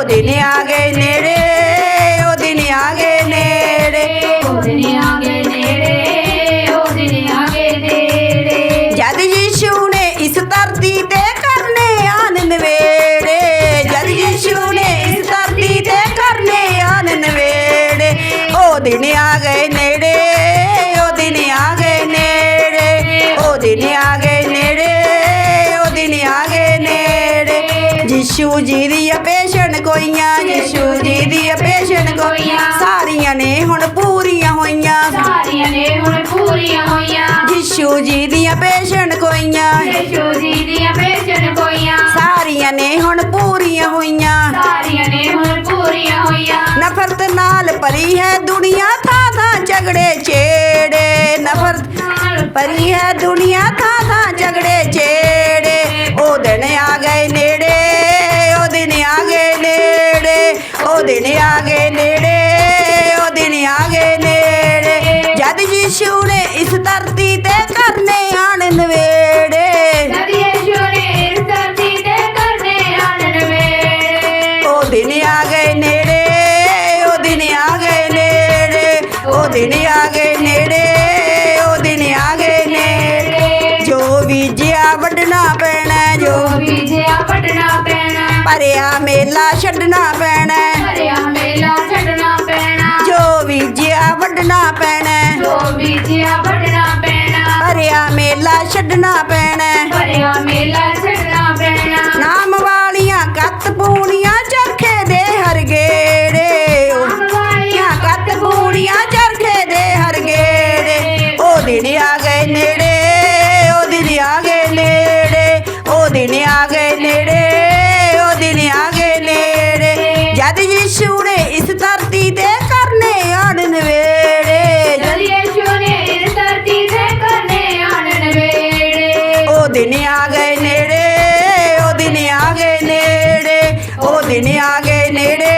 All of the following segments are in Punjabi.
ਉਹ ਦਿਨ ਆ ਗਏ ਨੇੜੇ ਉਹ ਦਿਨ ਆ ਗਏ ਨੇੜੇ। ਉਹ ਦਿਨ ਆ ਗਏ ਨੇੜੇ ਉਹ ਦਿਨ ਆ ਗਏ ਨੇੜੇ। ਜਦ ਯਿਸੂ ਨੇ ਇਸ ਧਰਤੀ ਤੇ ਕਰਨੇ ਆਨ ਨਵੇੜੇ ਜਦ ਯਿਸੂ ਨੇ ਇਸ ਧਰਤੀ ਤੇ ਕਰਨੇ ਆਨ ਨਵੇੜੇ ਉਹ ਦਿਨ ਆ ਗਏ ਨੇੜੇ। ਯਿਸੂ ਜੀ ਦੀ ਪੇਸ਼ਣ ਕੋਈਆਂ ਯਿਸੂ ਜੀ ਦੀ ਪੇਸ਼ਣ ਕੋਈਆਂ। ਸਾਰੀਆਂ ਨੇ ਹੁਣ ਪੂਰੀਆਂ ਹੋਈਆਂ। ਸਾਰੀਆਂ ਨੇ ਹੁਣ ਪੂਰੀਆਂ ਹੋਈਆਂ। ਯਿਸੂ ਜੀ ਦੀਆਂ ਪੇਸ਼ਣ ਕੋਈਆਂ। ਯਿਸੂ ਜੀ ਦੀਆਂ ਭੇਜਣ ਕੋਈਆਂ। ਸਾਰੀਆਂ ਨੇ ਹੁਣ ਪੂਰੀਆਂ ਹੋਈਆਂ। ਸਾਰੀਆਂ ਨੇ ਹੁਣ ਪੂਰੀਆਂ ਹੋਈਆਂ। ਨਫ਼ਰਤ ਨਾਲ ਭਰੀ ਹੈ ਦੁਨੀਆ ਥਾਂ ਥਾਂ ਝਗੜੇ ਛੇੜੇ। ਨਫ਼ਰਤ ਨਾਲ ਭਰੀ ਹੈ ਦੁਨੀਆ ਥਾਂ ਥਾਂ ਝਗੜੇ ਛੇੜੇ। ਉਹ ਦਿਨ ਆ ਗਏ ਨੇੜੇ। ਉਹ ਦਿਨ ਆ ਗਏ ਨੇੜੇ ਉਹ ਦਿਨ ਆ ਗਏ ਨੇੜੇ। ਜਦ ਯਿਸੂ ਨੇ ਇਸ ਧਰਤੀ ਤੇ ਕਰਨੇ ਆਣ ਨਵੇੜੇ ਜਦ ਯਿਸੂ ਨੇ ਇਸ ਧਰਤੀ ਤੇ ਕਰਨੇ ਆਨੰਦ ਵੇੜੇ। ਉਹ ਦਿਨ ਆ ਗਏ ਨੇੜੇ ਉਹ ਦਿਨ ਆ ਗਏ ਨੇੜੇ। ਉਹ ਦਿਨ ਆ ਗਏ ਨੇੜੇ ਉਹ ਦਿਨ ਆ ਗਏ ਨੇੜੇ। ਜੋ ਬੀਜਿਆ ਵੱਢਣਾ ਪੈਣਾ ਭਰਿਆ ਮੇਲਾ ਛੱਡਣਾ ਪੈਣਾ ਹੈ। ਹਰਿਆ ਮੇਲਾ ਛੱਡਣਾ ਪੈਣਾ। ਜੋ ਬੀਜਿਆ ਵੱਢਣਾ ਪੈਣਾ ਜੋ ਬੀਜਿਆ ਪਟਣਾ ਪੈਣਾ। ਭਰਿਆ ਮੇਲਾ ਛੱਡਣਾ ਪੈਣਾ ਨੇੜੇ ਉਹ ਦਿਨ ਆ ਗਏ ਨੇੜੇ ਉਹ ਦਿਨ ਆ ਗਏ ਨੇੜੇ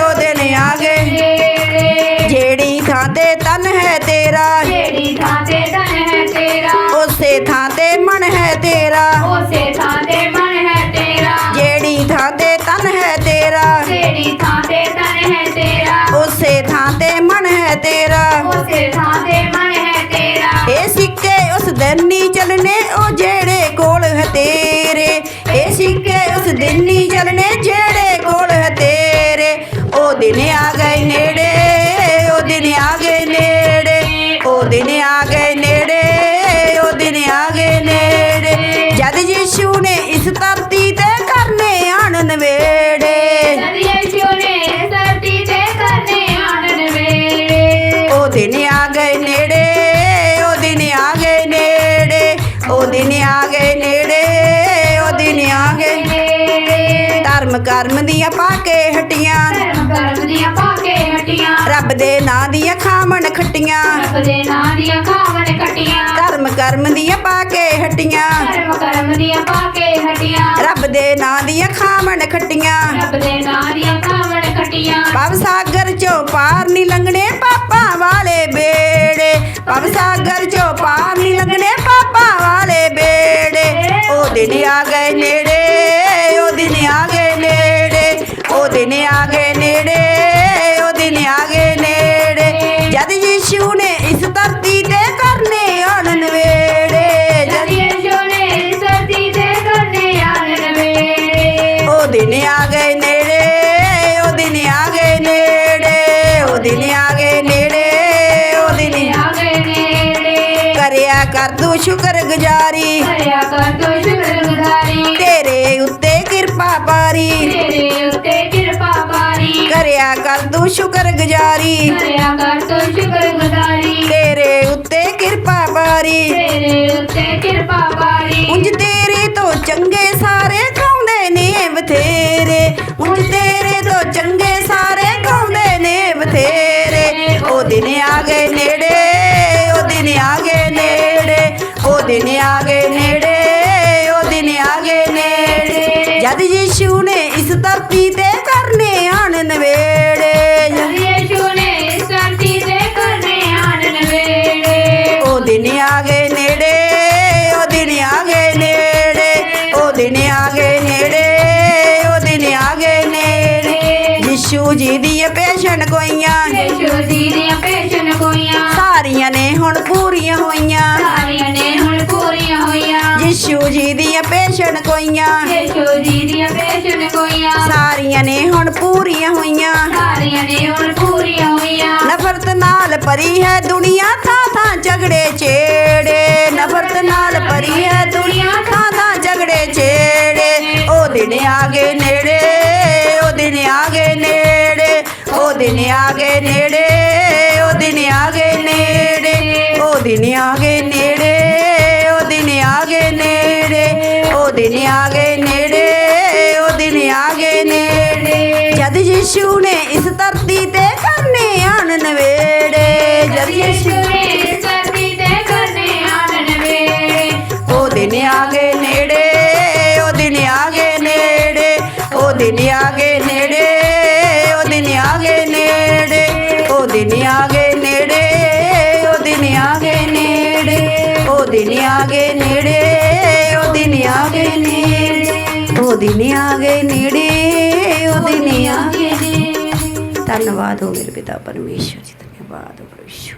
ਉਹ ਦਿਨ ਆ ਗਏ ਨੇੜੇ ਜਿਹੜੀ ਥਾਂ ਤੇ ਤਨ ਹੈ ਤੇਰਾ ਜਿਹੜੀ ਥਾਂ ਤੇ ਧਨ ਹੈ ਤੇਰਾ ਉਸੇ ਥਾਂ ਤੇ ਮਨ ਹੈ ਤੇਰਾ ਉਸੇ ਥਾਂ ਤੇ ਮਨ ਹੈ ਤੇਰਾ ਜਿਹੜੀ ਥਾਂ ਤੇ ਤਨ ਹੈ ਤੇਰਾ ਜਿਹੜੀ ਥਾਂ ਤੇ ਧਨ ਹੈ ਤੇਰਾ ਉਸੇ ਥਾਂ ਤੇ ਮਨ ਹੈ ਤੇਰਾ ਉਸੇ ਥਾਂ ਤੇ ਮਨ ਹੈ ਤੇਰਾ ਇਹ ਸਿੱਕੇ ਉਸ ਦਿਨ ਨਹੀਂ ਚੱਲਣੇ ਉਹ ਜਿਹੜੇ ਕੋਲ ਹੈ ਤੇਰੇ। ਇਹ ਸਿੱਕੇ ਉਸ ਦਿਨ ਨਹੀਂ ਚੱਲਣੇ ਜਿਹੜੇ ਕੋਲ ਹੈ ਤੇਰੇ। ਉਹ ਦਿਨ ਆ ਗਏ ਨੇੜੇ ਉਹ ਦਿਨ ਆ ਗਏ ਨੇੜੇ। ਉਹ ਦਿਨ ਆ ਗਏ ਨੇੜੇ ਉਹ ਦਿਨ ਆ ਗਏ ਨੇੜੇ। ਜਦ ਯਿਸੂ ਨੇ ਇਸ ਧਰਤੀ ਤੇ ਕਰਨੇ ਆਣ ਨਵੇੜੇ ਦਿਨ ਆ ਗਏ ਨੇੜੇ ਉਹ ਦਿਨ ਆ ਗਏ ਨੇੜੇ। ਉਹ ਦਿਨ ਆ ਗਏ ਨੇੜੇ ਧਰਮ ਕਰਮ ਦੀਆਂ ਪਾ ਕੇ ਹਟੀਆਂ। ਧਰਮ ਕਰਮ ਦੀਆਂ ਪਾ ਕੇ ਹਟੀਆਂ। ਰੱਬ ਦੇ ਨਾਂ ਦੀਆਂ ਖਾਵਣ ਖੱਟੀਆਂ। ਰੱਬ ਦੇ ਨਾਂ ਦੀਆਂ ਖਾਵਣ ਕਟੀਆਂ ਧਰਮ ਕਰਮ ਦੀਆਂ ਪਾ ਕੇ ਹਟੀਆਂ। ਧਰਮ ਕਰਮ ਦੀਆਂ ਪਾ ਕੇ ਹਟੀਆਂ। ਰੱਬ ਦੇ ਨਾਂ ਦੀਆਂ ਖਾਵਣ ਖੱਟੀਆਂ। ਰੱਬ ਦੇ ਨਾਂ ਦੀਆਂ ਖਾਵਣ ਕਟੀਆਂ ਭਵ ਸਾਗਰ ਚੋਂ ਪਾਰ ਨਹੀਂ ਲੰਘਣੇ ਪਾਪਾਂ ਵਾਲੇ ਬੇੜੇ। ਭਵ ਸਾਗਰ ਸ਼ੁਕਰ ਗੁਜ਼ਾਰੀ। ਕਰਿਆ ਕਰ ਤੋ ਸ਼ੁਕਰਗੁਜ਼ਾਰੀ ਤੇਰੇ ਉੱਤੇ ਕਿਰਪਾ ਪਾਰੀ। ਤੇਰੇ ਉੱਤੇ ਕਿਰਪਾ ਬਾਰੀ ਕਰਿਆ ਕਰ ਤੂੰ ਸ਼ੁਕਰ ਗੁਜ਼ਾਰੀ। ਕਰਿਆ ਕਰ ਤੋ ਸ਼ੁਕਰਗੁਜ਼ਾਰੀ ਤੇਰੇ ਉੱਤੇ ਕਿਰਪਾ ਪਾਰੀ। ਤੇਰੇ ਉੱਤੇ ਕਿਰਪਾ ਬਾਰੀ ਉਂਝ ਤੇਰੇ ਤੋਂ ਚੰਗੇ ਸਾਰੇ ਖਾਉਂਦੇ ਨੇ ਬਥੇਰੇ। ਉਂਝ ਤੇਰੇ ਤੋਂ ਚੰਗੇ ਸਾਰੇ ਖਾਉਂਦੇ ਨੇ ਬਥੇਰੇ। ਉਹ ਦਿਨ ਆ ਗਏ ਨੇੜੇ। ਦਿਨ ਆ ਗਏ ਨੇੜੇ ਉਹ ਦਿਨ ਆ ਗਏ ਨੇੜੇ। ਜਦ ਯਿਸੂ ਨੇ ਇਸ ਧਰਤੀ ਤੇ ਕਰਨੇ ਆਣ ਨਵੇੜੇ। ਜਦ ਯਿਸੂ ਨੇ ਇਸ ਧਰਤੀ ਤੇ ਕਰਨੇ ਆਨੰਦ ਵੇੜੇ ਉਹ ਦਿਨ ਆ ਗਏ ਨੇੜੇ ਉਹ ਦਿਨ ਆ ਗਏ ਨੇੜੇ। ਉਹ ਦਿਨ ਆ ਗਏ ਨੇੜੇ ਉਹ ਦਿਨ ਆ ਗਏ ਨੇੜੇ। ਯਿਸੂ ਜੀ ਦੀਆਂ ਯਿਸੂ ਜੀ ਦੀਆਂ ਪੇਸ਼ਣ ਕੋਈਆਂ। ਯਿਸੂ ਜੀ ਦੀਆਂ ਪੇਸ਼ਨ ਕੋਈਆਂ। ਸਾਰੀਆਂ ਨੇ ਹੁਣ ਪੂਰੀਆਂ ਹੋਈਆਂ। ਸਾਰੀਆਂ ਨੇ ਹੁਣ ਪੂਰੀਆਂ ਹੋਈਆਂ। ਨਫ਼ਰਤ ਨਾਲ ਭਰੀ ਹੈ ਦੁਨੀਆ ਥਾਂ ਥਾਂ ਝਗੜੇ ਛੇੜੇ। ਨਫ਼ਰਤ ਨਾਲ ਭਰੀ ਹੈ ਦੁਨੀਆ ਥਾਂ ਥਾਂ ਝਗੜੇ ਛੇੜੇ। ਉਹ ਦਿਨ ਆ ਗਏ ਨੇੜੇ ਉਹ ਦਿਨ ਆ ਗਏ ਨੇੜੇ। ਉਹ ਦਿਨ ਆ ਗਏ ਨੇੜੇ ਉਹ ਦਿਨ ਆ ਗਏ ਨੇੜੇ। ਉਹ ਦਿਨ ਆ ਗਏ ਨੇੜੇ। ਦਿਨ ਆ ਗਏ ਨੇੜੇ, ਉਹ ਦਿਨ ਆ ਗਏ ਨੇੜੇ। ਜਦ ਯਿਸੂ ਨੇ ਇਸ ਧਰਤੀ ਤੇ ਕਰਨੇ ਆਣ ਨਵੇੜੇ, ਜਦ ਯਿਸੂ ਨੇ ਸਰਦੀ ਤੇ ਕਰਨੇ ਆਨਨ ਵੇੜੇ ਉਹ ਦਿਨ ਆ ਗਏ ਨੇੜੇ, ਉਹ ਦਿਨ ਆ ਗਏ ਨੇੜੇ, ਉਹ ਦਿਨ ਆ ਗਏ ਨੇੜੇ, ਉਹ ਦਿਨ ਆ ਗਏ ਨੇੜੇ, ਉਹ ਦਿਨ ਆ ਗਏ ਨੇੜੇ, ਉਹ ਦਿਨ ਆ ਗਏ ਨੇੜੇ, ਉਹ ਦਿਨ ਆ ਗਏ ਨੇੜੇ। ਦਿਨ ਆ ਗਏ ਨੇੜੇ, ਉਹ ਦਿਨ ਆ ਗਏ ਨੇੜੇ, ਉਹ ਦਿਨ ਆ ਗਏ ਨੇੜੇ। ਧੰਨਵਾਦ ਹੋ ਮੇਰੇ ਪਿਤਾ ਪਰਮੇਸ਼ਵਰ ਜੀ, ਧੰਨਵਾਦ ਹੋ ਪ੍ਰਭੂ